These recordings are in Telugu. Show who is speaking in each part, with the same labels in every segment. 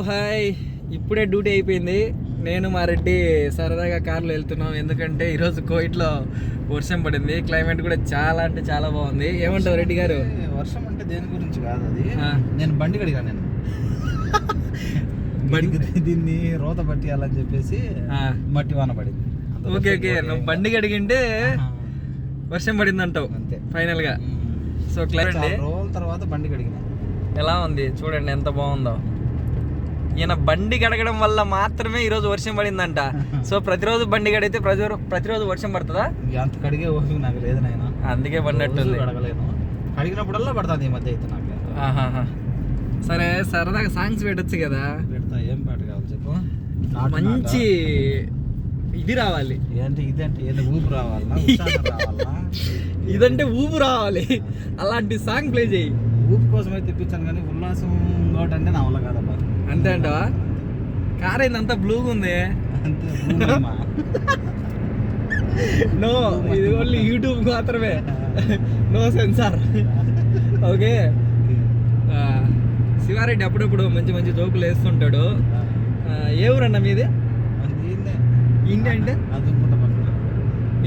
Speaker 1: హాయ్. ఇప్పుడే డ్యూటీ అయిపోయింది. నేను మా రెడ్డి సరదాగా కార్లో వెళ్తున్నాం. ఎందుకంటే ఈరోజు కోయిట్లో వర్షం పడింది. క్లైమేట్ కూడా చాలా అంటే చాలా బాగుంది. ఏమంటావు రెడ్డి గారు?
Speaker 2: వర్షం అంటే దేని గురించి కాదు అది. నేను బండి కడిగా నేను.
Speaker 1: బండి-
Speaker 2: దీన్ని రోత పట్టియాలని చెప్పేసి. మట్టి వాన పడింది.
Speaker 1: Okay okay. నువ్వు బండి కడిగింటే. వర్షం పడింది అంటావు
Speaker 2: అంతే
Speaker 1: ఫైనల్గా
Speaker 2: ఉమ్.
Speaker 1: సో క్లైమేట్
Speaker 2: రోజుల తర్వాత బండి కడిగిన.
Speaker 1: ఎలా ఉంది? చూడండి ఎంత బాగుందో. ఈయన బండి కడగడం వల్ల మాత్రమే ఈరోజు వర్షం పడిందంట. సో ప్రతిరోజు బండి కడిగితే ప్రతి ప్రతిరోజు వర్షం పడుతుందా?
Speaker 2: అంత కడిగే ఓపిక నాకు లేదు నాయన.
Speaker 1: అందుకే పడినట్టుంది.
Speaker 2: రోజు కడగలేను. కడిగినప్పుడల్లా పడుతుంది ఈ మధ్య అయితే నాకు.
Speaker 1: సరే సరదాగా సాంగ్స్ పెట్టచ్చు కదా.
Speaker 2: పెడతా ఏం పాట కావాలి చెప్పు?
Speaker 1: మంచి ఇది రావాలి.
Speaker 2: ఏంటి ఇదేంటి ఏంటి ఊపు రావాలా
Speaker 1: ఇదంటే ఊపు రావాలి. అలాంటి సాంగ్ ప్లే చేయి.
Speaker 2: ఊపు కోసం అయితే తెప్పించాను కానీ ఉల్లాసం ఇంకోటి అంటే నా వల్ల కాదబ్బా.
Speaker 1: అంతే అంటావా? కార్ ఏందంతా బ్లూగా ఉంది.
Speaker 2: అంతే.
Speaker 1: నో ఇది ఓన్లీ యూట్యూబ్ మాత్రమే. నో సెన్సార్ ఓకే శివారెడ్డి అప్పుడప్పుడు మంచి మంచి జోకులు వేస్తుంటాడు. ఏ ఊరన్నా మీది. ఇంటి అంటే?
Speaker 2: అదునుకుంట పక్కన.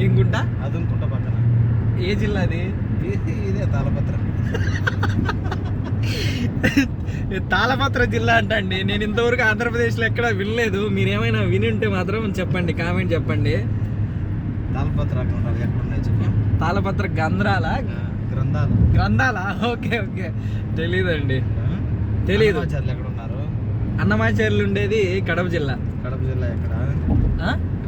Speaker 1: ఏం గుంట?
Speaker 2: అదునుకుంట పక్కన.
Speaker 1: ఏ జిల్లా అది?
Speaker 2: ఇది తాళపత్ర.
Speaker 1: తాళపత్ర జిల్లా అంట అండి నేను ఇంతవరకు ఆంధ్రప్రదేశ్లో ఎక్కడ వినలేదు. మీరు ఏమైనా విని ఉంటే మాత్రం చెప్పండి కామెంట్ చెప్పండి.
Speaker 2: తాళపత్ర చెప్పు.
Speaker 1: తాళపత్ర గంధ్రాల
Speaker 2: గ్రంథాలు.
Speaker 1: గ్రంథాల? Okay okay. తెలీదండి? తెలీదు.
Speaker 2: ఎక్కడ
Speaker 1: అన్నమాచార్యులు ఉండేది కడప జిల్లా.
Speaker 2: కడప జిల్లా ఎక్కడ?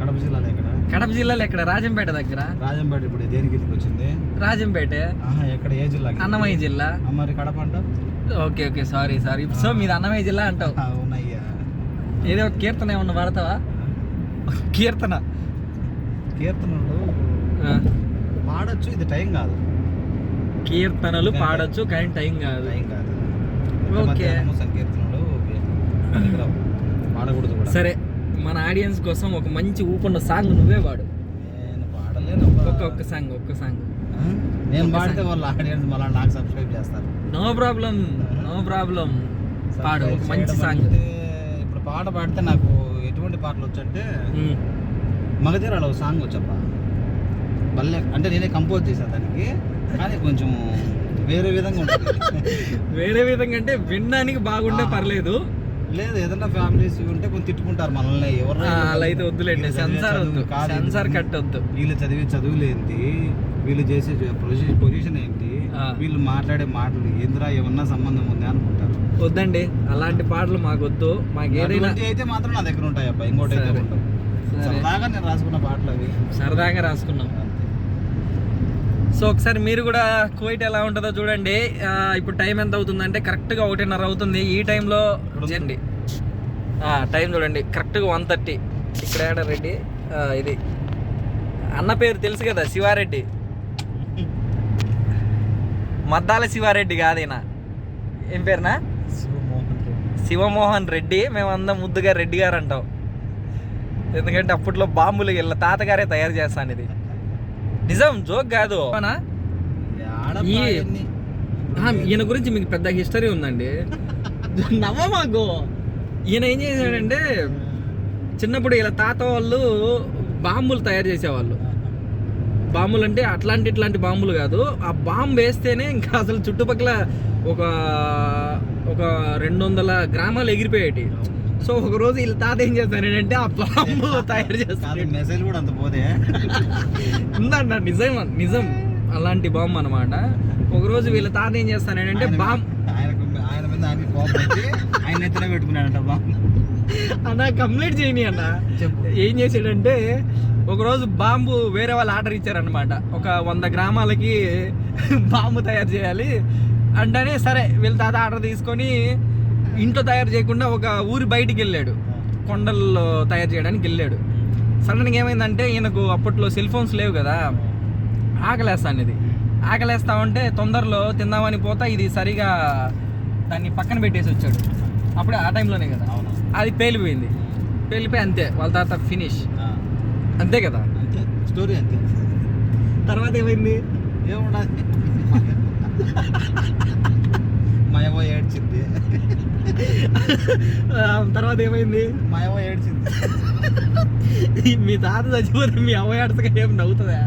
Speaker 2: కడప జిల్లాలో ఎక్కడ?
Speaker 1: కడప జిల్లాలో ఎక్కడ? రాజంపేట దగ్గర.
Speaker 2: రాజంపేట ఇప్పుడు దేనికి వచ్చింది?
Speaker 1: రాజంపేట.
Speaker 2: ఎక్కడ? ఏ జిల్లా
Speaker 1: అన్నమయ్య జిల్లా.
Speaker 2: మరి కడప అంట
Speaker 1: okay okay sorry sorry. So మీది అన్నమయ్య జిల్లా అంటావు.
Speaker 2: అవునయ్యా.
Speaker 1: ఏదో ఒక కీర్తన ఏమన్నా పడతావా కీర్తన.
Speaker 2: కీర్తనలు. పాడొచ్చు ఇది టైం కాదు.
Speaker 1: కీర్తనలు పాడొచ్చు కానీ టైం కాదు.
Speaker 2: టైం కాదు.
Speaker 1: ఓకే.
Speaker 2: మధ్యాహ్నము పాడకూడదు కూడా.
Speaker 1: సరే మన ఆడియన్స్ కోసం ఒక మంచి ఊపున్న సాంగ్ నువ్వే పాడు.
Speaker 2: నేను పాడలేను
Speaker 1: ఒక్క ఒక్క సాంగ్ ఒక్క సాంగ్?
Speaker 2: నేను పాడితే. వాళ్ళ ఆడియన్స్ మళ్ళీ నాకు సబ్స్క్రైబ్ చేస్తారు.
Speaker 1: No problem no problem. పాడు ఒక మంచి సాంగ్.
Speaker 2: అంటే ఇప్పుడు పాట పాడితే నాకు ఎటువంటి పాటలు వచ్చంటే మగధీరాలో ఒక సాంగ్ వచ్చప్ప. భలే అంటే నేనే కంపోజ్ చేశాను దానికి కానీ కొంచెం వేరే విధంగా ఉంటుంది.
Speaker 1: వేరే విధంగా అంటే వినడానికి బాగుంటే. పర్లేదు.
Speaker 2: లేదు ఏదైనా ఫ్యామిలీస్ ఉంటే కొంచెం తిట్టుకుంటారు మనల్ని. ఎవరు
Speaker 1: ఆ, అలా అయితే వద్దులేండి. సెన్సార్ వద్దు. సెన్సార్ కట్ వద్దు.
Speaker 2: వీళ్ళు చదివే చదువులు ఏంటి వీళ్ళు చేసే పొజిషన్ ఏంటి. వీళ్ళు మాట్లాడే మాటలు ఏంద్రా ఏమన్నా సంబంధం ఉంది అనుకుంటారు.
Speaker 1: వద్దండి. అలాంటి పాటలు మాకు వద్దు. మాకు ఏదైనా
Speaker 2: అయితే మాత్రం నా దగ్గర ఉంటాయి అబ్బా. ఇంకోటి అయితే సరదాగా నేను రాసుకున్న పాటలు అవి.
Speaker 1: సరదాగా రాసుకున్నాం. సో ఒకసారి మీరు కూడా కువైట్ ఎలా ఉంటుందో చూడండి. ఇప్పుడు టైం ఎంత అవుతుందంటే కరెక్ట్గా ఒకటిన్నర అవుతుంది. ఈ టైంలో చేయండి టైం చూడండి. కరెక్ట్గా వన్ థర్టీ ఇక్కడ రెడ్డి? ఇది. అన్న పేరు తెలుసు కదా శివారెడ్డి. మద్దాల శివారెడ్డి కాదు ఈయన ఏం పేరునా?
Speaker 2: శివమోహన్ రెడ్డి.
Speaker 1: మేమందరం ముద్దుగా రెడ్డి గారు అంటాం. ఎందుకంటే అప్పట్లో బాంబులు వీళ్ళ తాతగారే తయారు చేస్తాను ఇది. నిజం జోక్ కాదు. ఈయన గురించి మీకు పెద్ద హిస్టరీ ఉందండి. నవ్వ మాకు ఈయన ఏం చేశాడంటే చిన్నప్పుడు ఇలా తాత వాళ్ళు బాంబులు తయారు చేసేవాళ్ళు. బాంబులు అంటే అట్లాంటి ఇట్లాంటి బాంబులు కాదు. ఆ బాంబు వేస్తేనే ఇంకా అసలు చుట్టుపక్కల ఒక ఒక రెండు వందల గ్రామాలు ఎగిరిపోయేటి సో ఒక రోజు వీళ్ళ తాత ఏం చేస్తానంటే ఆ బాంబు తయారు
Speaker 2: మెసేజ్ కూడా అంత పోదే.
Speaker 1: ఉందంట నిజం నిజం. అలాంటి బాంబు అనమాట ఒక రోజు వీళ్ళ తాత ఏం చేస్తానంటే బాంబు
Speaker 2: ఆయనకి కోపం వచ్చి ఆయన ఎత్తున పెట్టుకున్నాడంట బాబు
Speaker 1: అన్న కంప్లీట్ చేయని అన్న. ఏం చేసాడంటే ఒకరోజు బాంబు వేరే వాళ్ళు ఆర్డర్ ఇచ్చారనమాట ఒక వంద గ్రామాలకి బాంబు తయారు చేయాలి. అంటేనే సరే వీళ్ళ తాత ఆర్డర్ తీసుకొని ఇంట్లో తయారు చేయకుండా ఒక ఊరి బయటికి వెళ్ళాడు. కొండల్లో తయారు చేయడానికి వెళ్ళాడు. సడన్గా ఏమైందంటే ఈయనకు అప్పట్లో సెల్ ఫోన్స్ లేవు కదా. ఆకలేస్తాను ఇది. ఆకలేస్తా ఉంటే తొందరలో తిందామని పోతా ఇది సరిగా దాన్ని పక్కన పెట్టేసి వచ్చాడు. అప్పుడే ఆ టైంలోనే కదా.
Speaker 2: అవును.
Speaker 1: అది పేలిపోయింది. పేలిపోయి అంతే వాళ్ళ తాత ఫినిష్. అంతే కదా.
Speaker 2: అంతే స్టోరీ అంతే.
Speaker 1: తర్వాత ఏమైంది?
Speaker 2: ఏముండదు మా ఏమో ఏడ్చింది
Speaker 1: తర్వాత ఏమైంది?
Speaker 2: మా అమ్మ ఏడ్చింది.
Speaker 1: మీ తాత చచ్చిపోతే మీ అమ్మాయి అడసగా ఏం నవ్వుతుందా?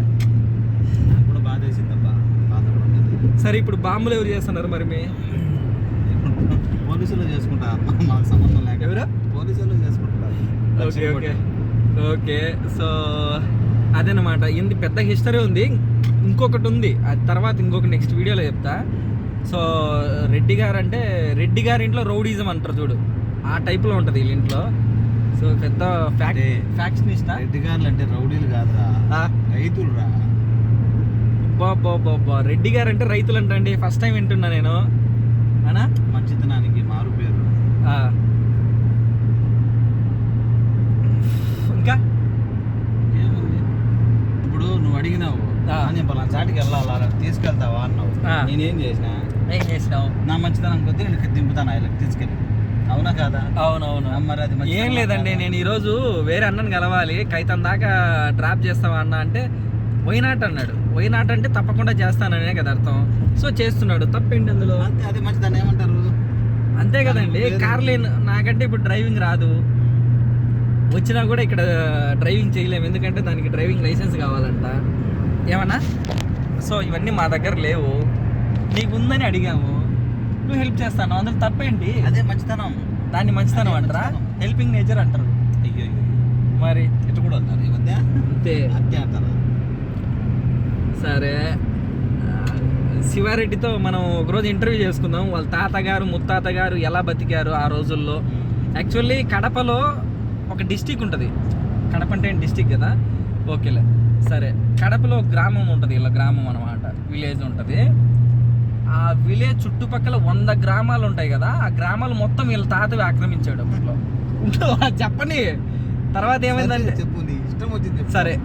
Speaker 2: కూడా బాధ వేసిందబ్బా బాధ.
Speaker 1: సరే ఇప్పుడు బాంబులు ఎవరు చేస్తున్నారు మరి మీ?
Speaker 2: పోలీసులు చేసుకుంటా. మాకు సంబంధం లేక.
Speaker 1: ఎవరు?
Speaker 2: పోలీసులు చేసుకుంటారు
Speaker 1: ఓకే ఓకే. ఓకే సో అదనమాట ఇంది పెద్ద హిస్టరీ ఉంది. ఇంకొకటి ఉంది. అది తర్వాత ఇంకొక నెక్స్ట్ వీడియోలో చెప్తా. సో రెడ్డి గారు అంటే రెడ్డి గారి ఇంట్లో రౌడీజం అంటారు చూడు. ఆ టైప్లో ఉంటుంది వీళ్ళ ఇంట్లో. సో పెద్ద ఫ్యాక్
Speaker 2: అంటే
Speaker 1: ఫ్యాక్షనిస్ట్
Speaker 2: రెడ్డి గారులు అంటే రౌడీలు కాదురా. రైతులు రా
Speaker 1: బాబా రెడ్డి గారు అంటే రైతులు అంటండి ఫస్ట్ టైం వింటున్నా నేను. అనా?
Speaker 2: మంచితనానికి మారు పేరు.
Speaker 1: ఇంకా?
Speaker 2: ఏముంది ఇప్పుడు నువ్వు అడిగినావు. నేను పలానా చాటికి వెళ్ళాలా? తీసుకెళ్తావా? అన్నావు. నేనేం చేసిన
Speaker 1: ఏం చేసినావు?
Speaker 2: నా మంచితనం కొద్దీ నేను దింపుతాను ఆయనకి తీసుకెళ్ళి. అవునా కాదా?
Speaker 1: అవునవును.
Speaker 2: మరి అది
Speaker 1: ఏం లేదండి? నేను ఈరోజు వేరే అన్నని కలవాలి. కైతం దాకా డ్రాప్ చేస్తావా అన్న అంటే వైనాట్ అన్నాడు. వైనాట్ అంటే తప్పకుండా చేస్తాననే కదా అర్థం. సో చేస్తున్నాడు. తప్పేంటి అందులో?
Speaker 2: అంతే అది మంచిదాన్ని ఏమంటారు?
Speaker 1: అంతే కదండి. కార్ లేని నాకంటే ఇప్పుడు డ్రైవింగ్ రాదు. వచ్చినా కూడా ఇక్కడ డ్రైవింగ్ చేయలేము. ఎందుకంటే దానికి డ్రైవింగ్ లైసెన్స్ కావాలంట. ఏమన్నా? సో ఇవన్నీ మా దగ్గర లేవు. నీకు ఉందని అడిగాము. నువ్వు హెల్ప్ చేస్తాను. అందులో తప్పేంటి?
Speaker 2: అదే మంచితనం.
Speaker 1: దాన్ని మంచితనం అంటారా. హెల్పింగ్ నేచర్ అంటారు.
Speaker 2: అయ్యో.
Speaker 1: మరి
Speaker 2: ఇటు కూడా మధ్య
Speaker 1: అంతే.
Speaker 2: అట్టే అంటారు.
Speaker 1: సరే. శివారెడ్డితో మనం ఒకరోజు ఇంటర్వ్యూ చేసుకుందాం. వాళ్ళ తాతగారు ముత్తాత గారు ఎలా బతికారు ఆ రోజుల్లో? యాక్చువల్లీ కడపలో ఒక డిస్టిక్ ఉంటుంది. కడప అంటే డిస్టిక్ కదా? ఓకేలే. సరే. కడపలో గ్రామం ఉంటుంది. ఇలా గ్రామం అనమాట విలేజ్ ఉంటుంది. ఆ విలేజ్ చుట్టుపక్కల వంద గ్రామాలు ఉంటాయి కదా ఆ గ్రామాలు మొత్తం వీళ్ళ తాతవి ఆక్రమించాడు అప్పట్లో. ఉండు, చెప్పండి. తర్వాత ఏమైందంటే
Speaker 2: చెప్పు ఇష్టం వచ్చింది.
Speaker 1: సరే.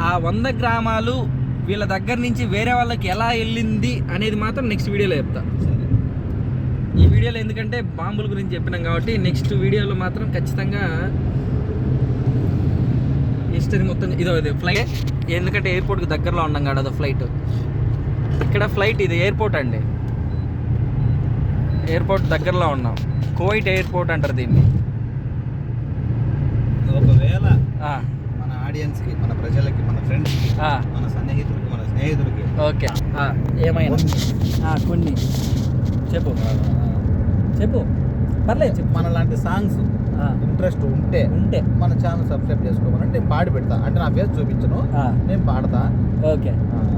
Speaker 1: ఆ వంద గ్రామాలు వీళ్ళ దగ్గర నుంచి వేరే వాళ్ళకి ఎలా వెళ్ళింది అనేది మాత్రం నెక్స్ట్ వీడియోలో చెప్తా. ఈ వీడియోలో ఎందుకంటే బాంబుల గురించి చెప్పినాం కాబట్టి నెక్స్ట్ వీడియోలో మాత్రం ఖచ్చితంగా హిస్టరీ మొత్తం ఇదో ఇది ఫ్లైట్ ఎందుకంటే ఎయిర్పోర్ట్కి దగ్గరలో ఉన్నాం కాదు అదో ఫ్లైట్ ఇక్కడ ఫ్లైట్ ఇది ఎయిర్పోర్ట్ అండి. ఎయిర్పోర్ట్ దగ్గరలో ఉన్నాం. కోయిట్ ఎయిర్పోర్ట్ అంటారు దీన్ని.
Speaker 2: ఒకవేళ
Speaker 1: ఆ,
Speaker 2: మన ప్రజలకి మన ఫ్రెండ్స్కి
Speaker 1: ఆ,
Speaker 2: మన సన్నిహితులకి మన స్నేహితులకి.
Speaker 1: ఓకే. ఏమైనా? కొన్ని. చెప్పు. చెప్పు. పర్లేదు. చెప్పు.
Speaker 2: మన లాంటి సాంగ్స్ ఇంట్రెస్ట్ ఉంటే
Speaker 1: ఉంటే.
Speaker 2: మన ఛానల్ సబ్స్క్రైబ్ చేసుకోమని నేను పాడి పెడతా. అంటే నా ఫేస్ చూపించను. నేను పాడతా.
Speaker 1: Okay.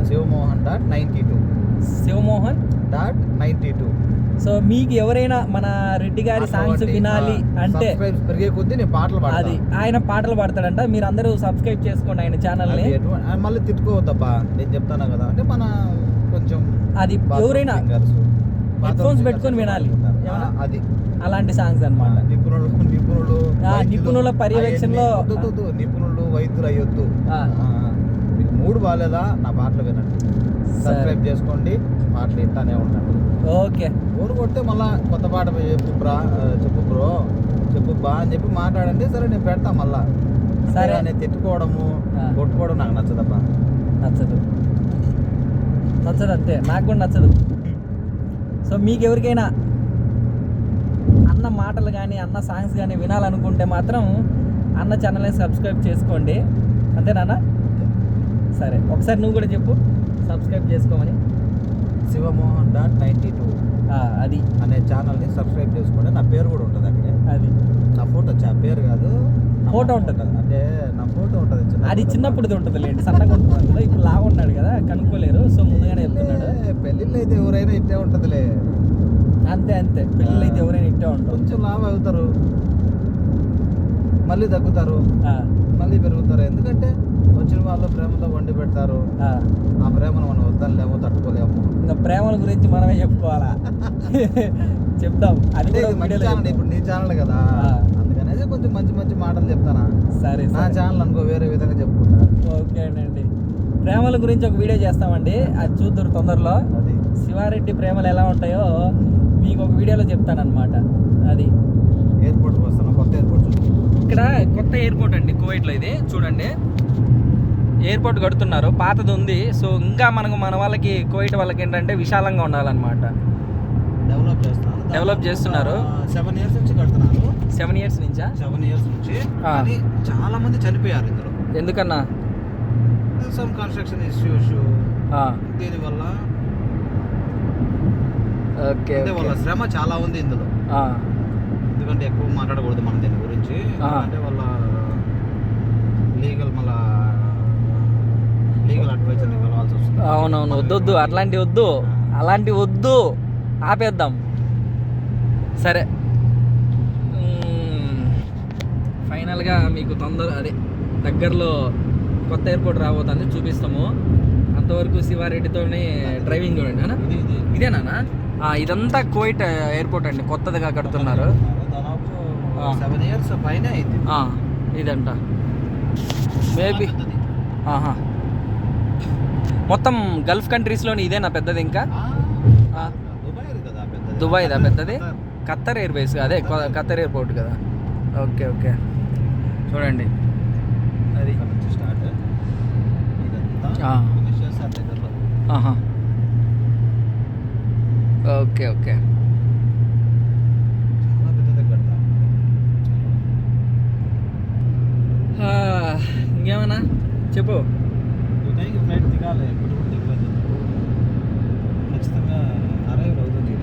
Speaker 2: Sivamohan dot ninety two.
Speaker 1: Sivamohan?
Speaker 2: Dot ninety two.
Speaker 1: So మీకు ఎవరైనా మన రెడ్డి గారి సాంగ్స్ వినాలి అంటే
Speaker 2: పెరిగే కొద్దీ నేను పాటలు
Speaker 1: అది ఆయన పాటలు పాడతాడంట. మీరు అందరూ సబ్స్క్రైబ్ చేసుకోండి ఆయన ఛానల్ని
Speaker 2: ఆ, మళ్ళీ తిట్టుకోవద్దబ్బా. నేను చెప్తాను కదా? అంటే మన కొంచెం
Speaker 1: అది ఎవరైనా
Speaker 2: singers
Speaker 1: పెట్టుకొని వినాలి.
Speaker 2: అది.
Speaker 1: అలాంటి సాంగ్స్
Speaker 2: ఆ,
Speaker 1: అన్నమాట
Speaker 2: నిపుణులు నిపుణులు
Speaker 1: నిపుణుల పర్యవేక్షణలో-.
Speaker 2: నిపుణులు వైద్యులు అయ్యొద్దు. మూడు బాగాలేదా? నా పాటలు వినండి. సబ్స్క్రైబ్ చేసుకోండి. పాటలు వింటానే ఉండండి.
Speaker 1: ఓకే.
Speaker 2: ఊరు కొడితే మళ్ళా కొత్త పాట చెప్పు బ్రా చెప్పు బ్రో చెప్పు బా అని చెప్పి మాట్లాడండి సరే నేను పెడతా మళ్ళా.
Speaker 1: సరే.
Speaker 2: నేను తిట్టుకోవడము. కొట్టుకోవడం నాకు నచ్చదబ్బా.
Speaker 1: నచ్చదు. నచ్చదు అంతే నాకు కూడా నచ్చదు. సో మీకు ఎవరికైనా అన్న మాటలు కానీ అన్న సాంగ్స్ కానీ వినాలనుకుంటే మాత్రం అన్న ఛానల్ని సబ్స్క్రైబ్ చేసుకోండి. అంతేనా సరే. ఒకసారి నువ్వు కూడా చెప్పు. సబ్స్క్రైబ్ చేసుకోమని.
Speaker 2: శివమోహన్ డాట్ నైంటీ టూ
Speaker 1: అది.
Speaker 2: అనే ఛానల్ని సబ్స్క్రైబ్ చేసుకోండి. నా పేరు కూడా ఉంటుంది అక్కడే.
Speaker 1: అది.
Speaker 2: నా ఫోటో పేరు కాదు.
Speaker 1: ఫోటో ఉంటుంది.
Speaker 2: అంటే నా ఫోటో ఉంటుంది.
Speaker 1: అది చిన్నప్పుడుది ఉంటుంది లేండి సన్నగా ఉంటుంది అందులో ఇప్పుడు లావు ఉన్నాడు కదా కనుక్కోలేరు. సో ముందుగానే చెప్తున్నాడు.
Speaker 2: పెళ్ళిళ్ళు అయితే ఎవరైనా ఇట్టే ఉంటుందిలే.
Speaker 1: అంతే అంతే. పిల్లలు అయితే ఎవరైనా ఇట్టే ఉంటాం
Speaker 2: కొంచెం లాభ అవుతారు. మళ్ళీ తగ్గుతారు. మళ్ళీ పెరుగుతారు. ఎందుకంటే వచ్చిన వాళ్ళు ప్రేమతో వండి పెడతారు.
Speaker 1: ఆ.
Speaker 2: ప్రేమను మనం వద్దలేము తట్టుకోలేము.
Speaker 1: ఇంకా ప్రేమల గురించి మనమే చెప్పుకోవాలా? అది
Speaker 2: అంటే మంచి ఛానల్. ఇప్పుడు నీ ఛానల్ కదా.
Speaker 1: ఆ.
Speaker 2: అందుకనేసి కొంచెం మంచి మంచి మాటలు చెప్తానా?
Speaker 1: సరే
Speaker 2: నా ఛానల్ అనుకో వేరే విధంగా చెప్పుకుంటా.
Speaker 1: ఓకే అండి. ప్రేమల గురించి ఒక వీడియో చేస్తామండి. అది చూద్దరు తొందరలో.
Speaker 2: అది.
Speaker 1: శివారెడ్డి ప్రేమలు ఎలా ఉంటాయో మీకు ఒక వీడియోలో చెప్తానన్నమాట. అది.
Speaker 2: ఎయిర్పోర్ట్కి వస్తాను
Speaker 1: ఇక్కడ కొత్త ఎయిర్పోర్ట్ అండి కువైట్లో ఇది. చూడండి. ఎయిర్పోర్ట్ కడుతున్నారు పాతది ఉంది. సో ఇంకా మనకు మన వాళ్ళకి కువైట్ వాళ్ళకి ఏంటంటే విశాలంగా ఉండాలన్నమాట.
Speaker 2: డెవలప్ చేస్తాను
Speaker 1: డెవలప్ చేస్తున్నారు.
Speaker 2: సెవెన్ ఇయర్స్ నుంచి కడుతున్నారు.
Speaker 1: సెవెన్ ఇయర్స్ నుంచా?
Speaker 2: సెవెన్ ఇయర్స్ నుంచి. కానీ చాలా మంది చనిపోయారు ఇందులో.
Speaker 1: ఎందుకన్నా?
Speaker 2: సమ్ కన్స్ట్రక్షన్ ఇష్యూస్ దీనివల్ల
Speaker 1: ఓకే
Speaker 2: వాళ్ళ శ్రమ చాలా ఉంది ఇందులో. ఎందుకంటే ఎక్కువ మాట్లాడకూడదు మనం దీని గురించి. అంటే వాళ్ళ లీగల్ మళ్ళా లీగల్ అడ్వైజర్ని కలవాల్సి వస్తుంది.
Speaker 1: అవునవును వద్దొద్దు అట్లాంటి వద్దు అలాంటి వద్దు ఆపేద్దాం. సరే. ఫైనల్గా మీకు తొందర అదే దగ్గరలో కొత్త ఎయిర్పోర్ట్ రాబోతుంది చూపిస్తాము. అంతవరకు శివారెడ్డితోనే డ్రైవింగ్ చూడండి ఇదేనా ఇదంతా కోయిట్ ఎయిర్పోర్ట్ అండి. కొత్తదిగా కడుతున్నారు.
Speaker 2: సెవెన్ ఇయర్స్ పైన
Speaker 1: ఇదంట. మేబీ. ఆహా. మొత్తం గల్ఫ్ కంట్రీస్లోని ఇదేనా పెద్దది ఇంకా.
Speaker 2: దుబాయ్ కదా పెద్దది.
Speaker 1: దుబాయ్దా పెద్దది?
Speaker 2: ఖతర్.
Speaker 1: ఖత్తర్ ఎయిర్ బేస్ అదే ఖత్తర్ ఎయిర్పోర్ట్ కదా. Okay okay. చూడండి. అది.
Speaker 2: ఇక్కడ నుంచి స్టార్ట్ ఇదంతా
Speaker 1: ఆ.
Speaker 2: ఫినిష్ చేస్తారు దగ్గరలో
Speaker 1: ఆహా ఓకే ఓకే. ఇంకేమన్నా? చెప్పు.
Speaker 2: దుబాయ్కి ఫ్లైట్ దిగాలి ఎప్పుడు కూడా దిగలేదు. ఖచ్చితంగా అరైవ్ అవుతుంది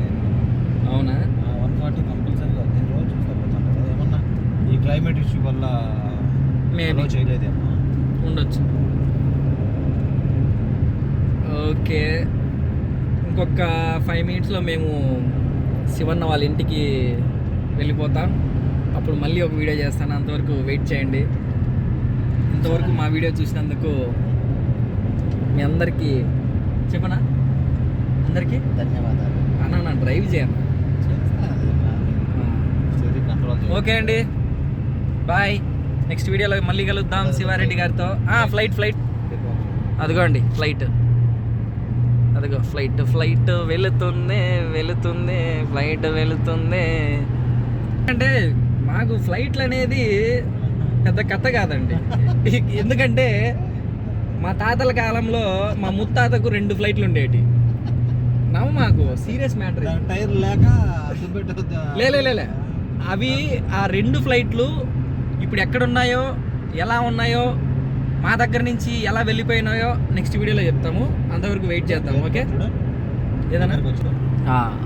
Speaker 1: అవునా?
Speaker 2: వన్ ఫార్టీ కంపల్సరీగా నేను రోజు చూస్తా పోతాను కదా ఏమన్నా ఈ క్లైమేట్ ఇష్యూ వల్ల allow చేయలేదేమో.
Speaker 1: ఉండొచ్చు. ఓకే. ఇంకొక ఫైవ్ మినిట్స్లో మేము శివన్న వాళ్ళ ఇంటికి వెళ్ళిపోతాం. అప్పుడు మళ్ళీ ఒక వీడియో చేస్తాను. అంతవరకు వెయిట్ చేయండి. ఇంతవరకు మా వీడియో చూసినందుకు మీ అందరికీ చెప్పనా? అందరికీ?
Speaker 2: ధన్యవాదాలు.
Speaker 1: అన్న నా డ్రైవ్ చేయను ఓకే అండి. బాయ్ నెక్స్ట్ వీడియోలో మళ్ళీ కలుద్దాం శివారెడ్డి గారితో. ఫ్లైట్ ఫ్లైట్ అదిగోండి ఫ్లైట్ అదిగో ఫ్లైట్ ఫ్లైట్ వెళుతుంది వెళుతుంది ఫ్లైట్ వెళుతుంది. అంటే మాకు ఫ్లైట్లు అనేది పెద్ద కథ కాదండి. ఎందుకంటే మా తాతల కాలంలో మా ముత్తాతకు రెండు ఫ్లైట్లు ఉండేటి. నవ్వు మాకు సీరియస్ మ్యాటర్
Speaker 2: టైర్ లేక దుబ్బెట్టు
Speaker 1: లే లే, లే, లే. అవి ఆ రెండు ఫ్లైట్లు ఇప్పుడు ఎక్కడున్నాయో ఎలా ఉన్నాయో మా దగ్గర నుంచి ఎలా వెళ్ళిపోయినాయో నెక్స్ట్ వీడియోలో చెప్తాము. అంతవరకు వెయిట్ చేద్దాం ఓకే ఏదన్నా?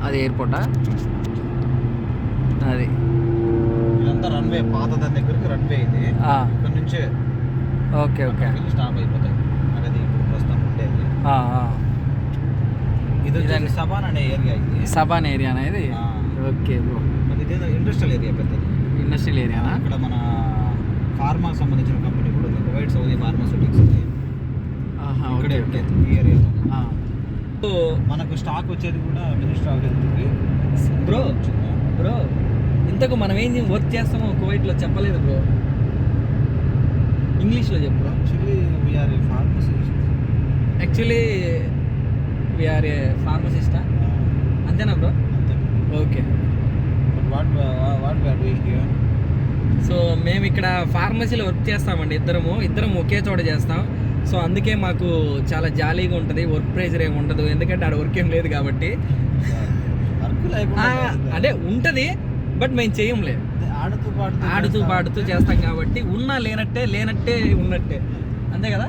Speaker 1: అది ఎయిర్పోర్టా అది.
Speaker 2: ఇదంతా రన్వే పాత దాని దగ్గరికి రన్వే ఇది. ఇక్కడ నుంచే
Speaker 1: ఓకే ఓకే
Speaker 2: స్టాప్ అయిపోతాయి. అది ఇప్పుడు ప్రస్తుతం ఉండేది
Speaker 1: ఆ, ఆ.
Speaker 2: ఇది సబాన్ అనే ఏరియా ఇది.
Speaker 1: సబాన్ ఏరియా అనేది. ఓకే బ్రో
Speaker 2: మరి ఇదేదో ఇండస్ట్రియల్ ఏరియా పెద్దది.
Speaker 1: ఇండస్ట్రియల్ ఏరియానా
Speaker 2: ఇక్కడ మన ఫార్మా సంబంధించిన కంపెనీ కువైట్ సౌదీ ఫార్మాస్యూటిక్స్ ఇక్కడే ఉండేది ఈ ఏరియాలో.
Speaker 1: సో
Speaker 2: మనకు స్టాక్ వచ్చేది కూడా మినిస్టర్ ఆఫ్ హెల్త్కి
Speaker 1: Bro. బ్రో ఇంతకు మనం ఏం వర్క్ చేస్తామో కువైట్లో చెప్పలేదు బ్రో ఇంగ్లీష్లో చెప్పు. Bro
Speaker 2: actually we are a pharmacy
Speaker 1: actually we are a ఫార్మసిస్టా అంతేనా బ్రో
Speaker 2: అంతే
Speaker 1: okay
Speaker 2: what what we are doing here
Speaker 1: so మేము ఇక్కడ ఫార్మసీలో వర్క్ చేస్తామండి ఇద్దరము. ఇద్దరం ఒకే చోట చేస్తాం. సో అందుకే మాకు చాలా జాలీగా ఉంటుంది వర్క్ ప్రెజర్ ఏమి ఉండదు. ఎందుకంటే ఆడ వర్క్ ఏం లేదు కాబట్టి. అదే ఉంటుంది బట్ మేము చేయంలే
Speaker 2: ఆడుతూ పాడుతూ
Speaker 1: ఆడుతూ పాడుతూ చేస్తాం కాబట్టి ఉన్నా లేనట్టే లేనట్టే ఉన్నట్టే. అంతే కదా?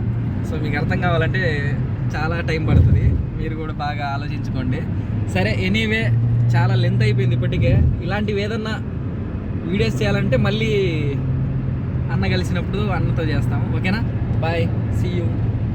Speaker 1: సో మీకు అర్థం కావాలంటే చాలా టైం పడుతుంది. మీరు కూడా బాగా ఆలోచించుకోండి. సరే ఎనీవే చాలా లెంత్ అయిపోయింది ఇప్పటికే. ఇలాంటివి ఏదన్నా వీడియోస్ చేయాలంటే మళ్ళీ అన్న కలిసినప్పుడు అన్నతో చేస్తాము. ఓకేనా? Bye see you